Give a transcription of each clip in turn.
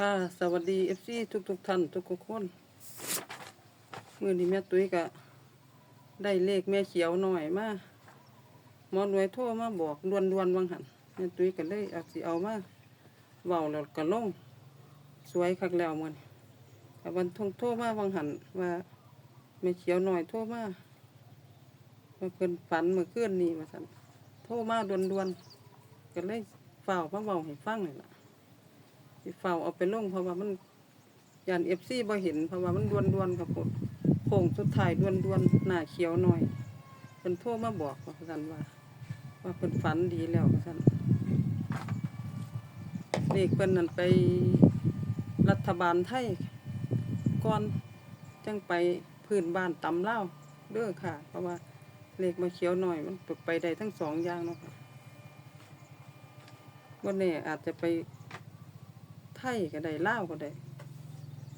ค่ะ สวัสดีเอฟซีทุกทุกท่านทุกทุกคนมื่อนี้แม่ตุ้ยก็ได้เลขแม่เขียวหน่อยมาหมอรวยโทรมาบอกดวนดวนวังหันแม่ตุ้ยก็เลยเอาสิเอามาเว้าแล้วก็ลง สวยคักแล้วมันแต่วันทงโทรมาวังหันว่าแม่เขียวหน่อยโทรมาว่าเพิ่นฝันเมื่อคืนนี้ว่าซั่นโทรมาดวนดวนก็เลยเฝ้าวมาเว้าให้ฟังนี่ล่ะ สิเฝ้าเอาไปลงเพราะว่ามันยานเอฟซีบ่เห็นเพราะว่ามันดวนดวนๆครับผมโค้งสุดท้ายดวนดวนหน้าเขียวหน่อยเพิ่นโทรมาบอกว่าซั่นว่า ว่าเพิ่นฝันดีแล้วว่าซั่นเลขเพิ่นนั่นไปรัฐบาลไทยก่อนจังไปพื้นบ้านตำเล่าเด้อค่ะ เพราะว่าเลขมาเขียวหน่อยมันไปได้ทั้งสองอย่างเนาะค่ะวันนี้อาจจะไป ทยก็ได้เลาวก็ได้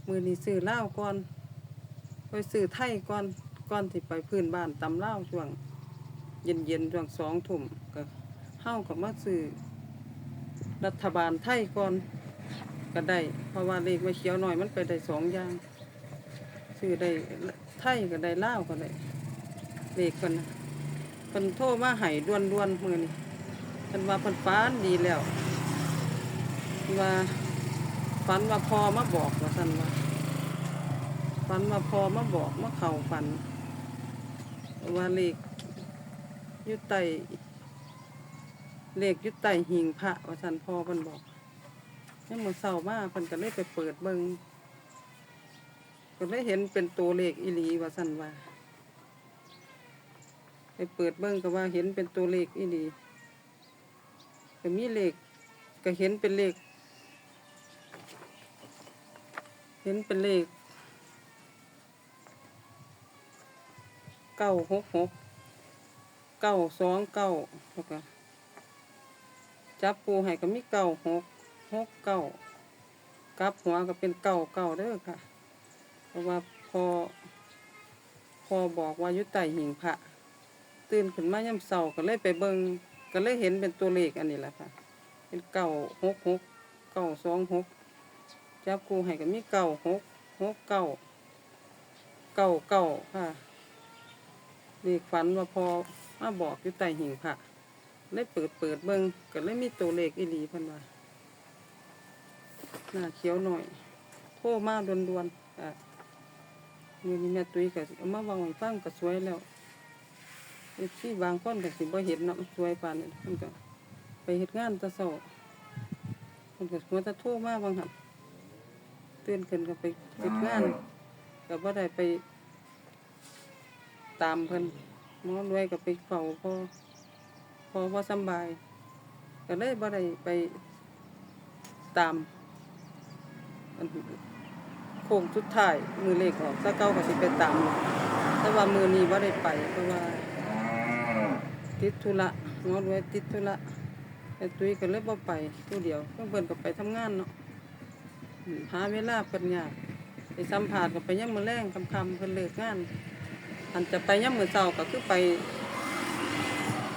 มือนี้ซื้อเลาวก่อนไปซื้อไทยก่อนก่อนที่ไปพื้นบ้านตำเลาวช่วง เย็นเย็นๆช่วงสองทุ่มก็เฮากับมาซื้อรัฐบาลไทยก่อนก็ได้ เพราะว่าเลขไม่เขียวหน่อยมันไปได้สองอย่างซื้อได้ไทยก็ได้เลาวก็ได้เลขคนน่ะเพิ่นโทรมาให้ด่วนๆมื้อนี้เพิ่นว่าเพิ่นฟ้านดีแล้ว ว่า ฝันว่าพอมาบอกว่าท่านว่าฝันว่าพอมาบอกมาเข่าฝัน ว่าเลขยุไตเลขยุไตหิงพระว่าท่านพอเพิ่นบอกยังมือเศร้ามาเพิ่นก็เลยไปเปิดเบิงก็เลยเห็นเป็นตัวเลขอีหลีว่าท่านว่าไปเปิดเบิงก็ว่าเห็นเป็นตัวเลขอีหลีก็มีเลขก็เห็นเป็นเลข เห็นเป็นเลขเก้าหกหกเก้าสองเก้าแล้วก็จับปูให้ก็มีเก้าหกหกเก้ากลับหัวก็เป็นเก้าเก้าเด้อค่ะ เพราะว่าพอ พอบอกว่ายุไตหิงพระตื่นขึ้นมาย่ำเสาก็เลยไปเบิงก็เลยเห็นเป็นตัวเลขอันนี้แหละค่ะ เป็นเก้าหกหกเก้าสองหก จับกูให้ก็มีเก้าหกหกเก้าเก้าเก้าค่ะเลขฝันว่าพอมาบอกอยู่ใต้หิ่งพระเลยเปิดเปิดเบิ่งก็เลยมีตัวเลขอีหลีพันว่าหน้าเขียวหน่อย โทรมาด่วนอะมีนี่แม่ตุ้ยก็สิเอามาวางไว้ฟังก็สวยแล้วเอฟซีบางคนก็สิบ่เห็นเนาะสวยปานนี้มันก็ไปเฮ็ดงานตะเช้ามันก็หัวตะโทรมาบางหัน ตื่นขึ้นก็ไปเฮ็ดงานก็บ่ได้ไป ตามเพิ่นหมอรวยก็ไปเฝ้าพอพอบ่สำบาย ก็เลยบ่ได้ไปตามอันโค้งสุดท้ายมือเลขออกถ้าเก้าก็สิไปตามแต่ว่ามือนี้บ่ได้ไปเพราะว่า ติดธุระหมอรวยติดธุระแต่ตุ้ยก็เลยบ่ไปผู้เดียวเพิ่นก็ไปทำงานเนาะอืม หาเวลาเพิ่นยากไปสัมภาษณ์ก็ไปย่ำมือแรงคำๆเพิ่นเลิกงานอันจะไปย่ำมือเช้าก็คือไป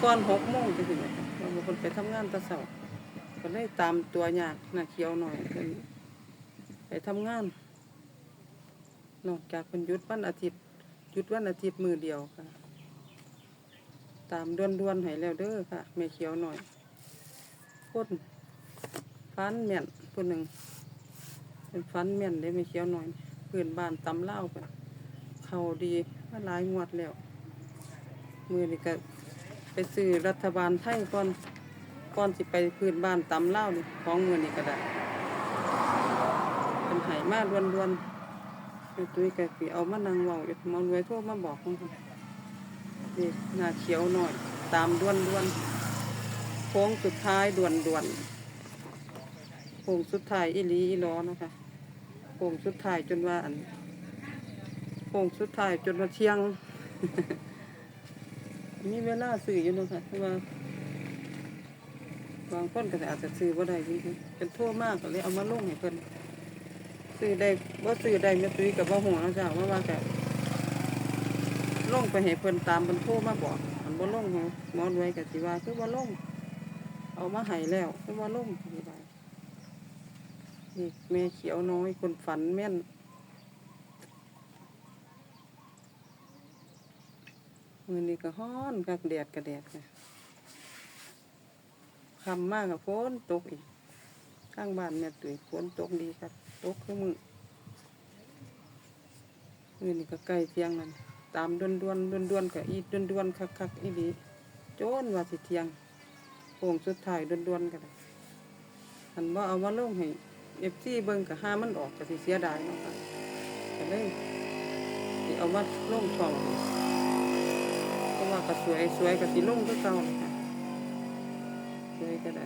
ก่อน6โมงจังซี่แหละค่ะเราะว่าเพิ่นไปทำงานต่เช้าก็เลยตามตัวยากหน้าเขียวหน่อยเพิ่นไปทำงานนอกจากเพิ่นหยุดวันอาทิตย์หยุดวันอาทิตย์มือเดียวค่ะ ตามด่วนๆให้แล้วเด้อค่ะแม่เขียวหน่อยคนฟันแม่นผู้หนึ่ง เป็นฟันแม่นได้ไม่เขียวหน่อยพื้นบ้านตำเล่าวไปเขาดีมาหลายงวดแล้ว มือนี่ก็ไปซื้อรัฐบาลไทยก่อนก่อนสิไปพื้นบ้านตำเล่านี่ของมือนี่ก็ได้เป็นไหมาดวนดวนๆไอ้ตุ้ยก็สิเอามานั่งเว้าอยู่มอนไว้โทั่วมาบอกของเพิ่นนี่หน้าเขียวหน่อย ตามดวนดวนๆโค้งสุดท้ายด่วนด่วนๆ ค้งสุดท้ายอีหลีอีหลอนะคะโค้งสุดท้ายจนว่าอันโค้งสุดท้ายจนว่าเที่ยงมีเวลาซื้ออยู่นะคะเพราะว่าบางคนก็อาจจะซื้อบ่าได้จริงๆเป็นทั่วมากก็เลยเอามาลงให้เพิ่นซื้อได้บ่ซื้อได้แม่ตุ้ยกับบ่ฮู้เนะจ้ะว่าว่าก็ลงไปให้เพิ่นตามเพิ่นโทรมาบอกอันบ่ลงเหรอหมอรวยก็สิว่าคือบ่าลงเอามาให้แล้วคือบ่าลุ่ม นี่แม่เขียวน้อยคนฝันแม่น มือนี้ก็ฮ้อนกักแดดกับแดดค่ะคำมากกับฝนตกอีก ข้างบ้านแม่ยตุ๋ยฝนตกดีครับตกคือมือมือนี้ก็ใกล้เที่ยงมันตามด้วนด้วนด้วนด้วนกับอีด้วนด้วนคักคักอีดีโจนว่าสิเที่ยงโค้งสุดท้ายด้วนด้วนกันหันว่าเอามาลงให้ เอฟซีเบิ่งกับห้ามันออกก็สิเสียดายเนาะค่ะก็เลยสิเอามาลงช่องเพราะว่าก็สวยสวยก็สิลงคือเก่าเลยค่ะสวยก็ได้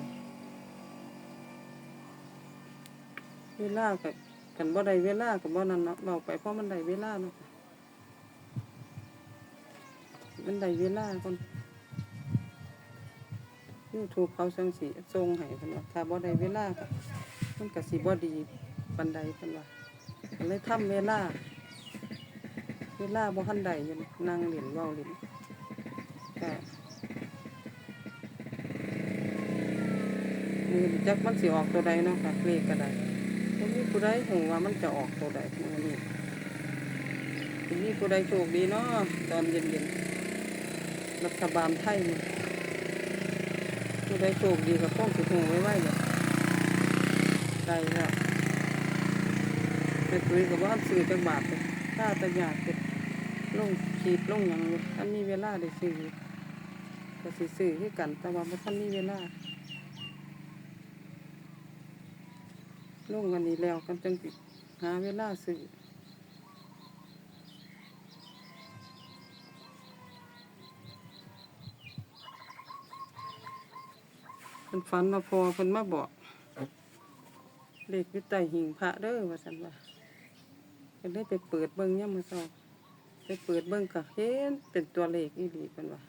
เวลากับกันบ่ได้เวลากับบ่นั่นเนาะเราไปเพราะมันได้เวลาเนาะค่ะมันได้เวลาคนยูทูบเขาสังสีทรงให้เพิ่นว่าถ้าบ่ได้เวลาก็ มันก็สิบ่ดีปานใดเพิ่นว่าเลยทำเวลา เวลาบ่ทันได้อยู่นั่งเล่นเว้าเล่นค่มือจักมันสิออกตัวใดเนาะค่ะเลขก็ได้บ่มีผู้ใดหูว่ามันจะออกตัวใดมือนี้สิมีผู้ใดโชคดีเนาะตอนเย็นๆรัฐบาลไทยนี่ผู้ใดโชคดีก็คงสิหูไว้ไว้เนี่ย ได้แล้วแต่ตุ้ยก็บ่ทันซื้อจักบาทเลยถ้าตะยากเฮ็ดลงขีดลงหยังอยู่อันมีเวลาได้ซื้ออยู่ก็สิซื้อคือกัน แต่ว่าบ่ทันมีเวลาลงวันนี้แล้วกันจังสิหาเวลาซื้อเพิ่นฝันมาพอเพิ่นมาบอก เลขอยู่ใต้หิ่งพระเด้อว่าซั่นว่าเพิ่นได้ไปเปิดเบิ่งยามมื้อเช้าไปเปิดเบิ่งก็เห็นเป็นตัวเลขอีหลีเพิ่นว่า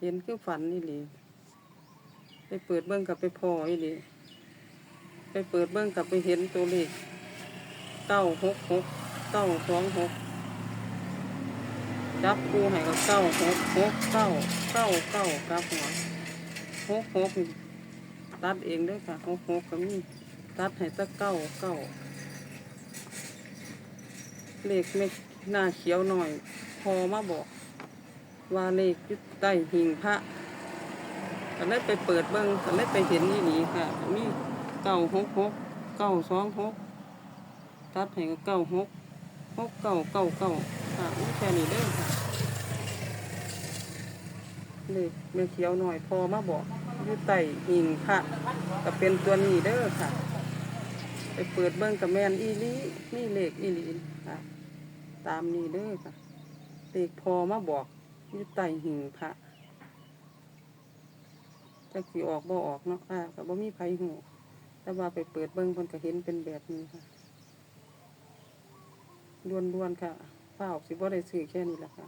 เห็นคือฝันนี่หลีไปเปิดเบิ้งกับไปพออีหลีไปเปิดเบิ้งกับไปเห็นตัวเลขเก้าหกหกเก้าสองหกจับกูให้กับเก้าหกหกเก้าเก้าเก้ากับหัวหกหกตัดเองด้วยค่ะหกหกก็มี ตัดให้ตะเก้าเก้าเลขไม่หน้าเขียวหน่อย พอมาบอก ว่าเลขยู่ใต้หิ่งพระก็เลยไปเปิดเบิ้งก็เลยไปเห็นนี่นี่ค่ะ มีเก้าหกหกเก้าสองหกตัดให้ก็เก้าหกหกเก้าเก้าเก้าค่ะแค่นี้เด้อค่ะเลขแม่เขียวหน่อยพอมาบอกยู่ใต้หิ่งพระก็เป็นตัวนี้เด้อค่ะ ไปเปิดเบิ้งกับแมนอีลีนี่เลขอีลีค่ะ ตามนี้เด้อค่ะเลขพอมาบอกอยู่ใต้หิ่งพระจักสิออกบ่ออกเนาะค่ะก็บ่มีไผหูแต่ว่าไปเปิดเบิ่งเพิ่นก็เห็นเป็นแบบนี้ค่ะล้วนๆค่ะฝ้าออกสิบ่ได้ซื้อแค่นี้แหละค่ะ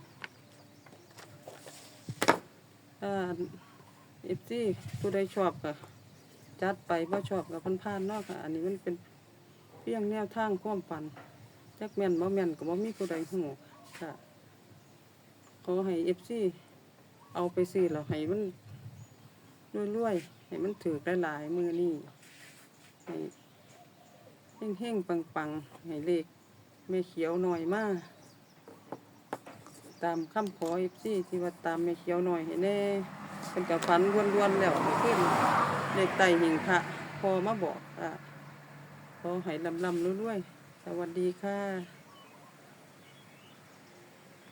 อ่าเอฟซีผู้ใดชอบก็จัดไปบ่ชอบก็ผ่านเนาะค่ะ อันนี้มันเป็น เพียงแนวทางความฝันจักแม่นบ่แม่นก็บ่มีผู้ใดหูค่ะ ขอให้เอฟซีเอาไปซื้อแล้วให้มันรวยๆให้มันถือหลายๆมือนี่ให้เฮ่งๆปังๆให้เลขแม่เขียวหน่อยมากตามคำขอเอฟซีที่ว่าตามแม่เขียวหน่อยให้แน่เป็นกับฝันวนๆแล้วขึ้นเลขไตหิงพระพอมาบอกอะ ขอให้ลำลำรวยๆ สวัสดีค่ะ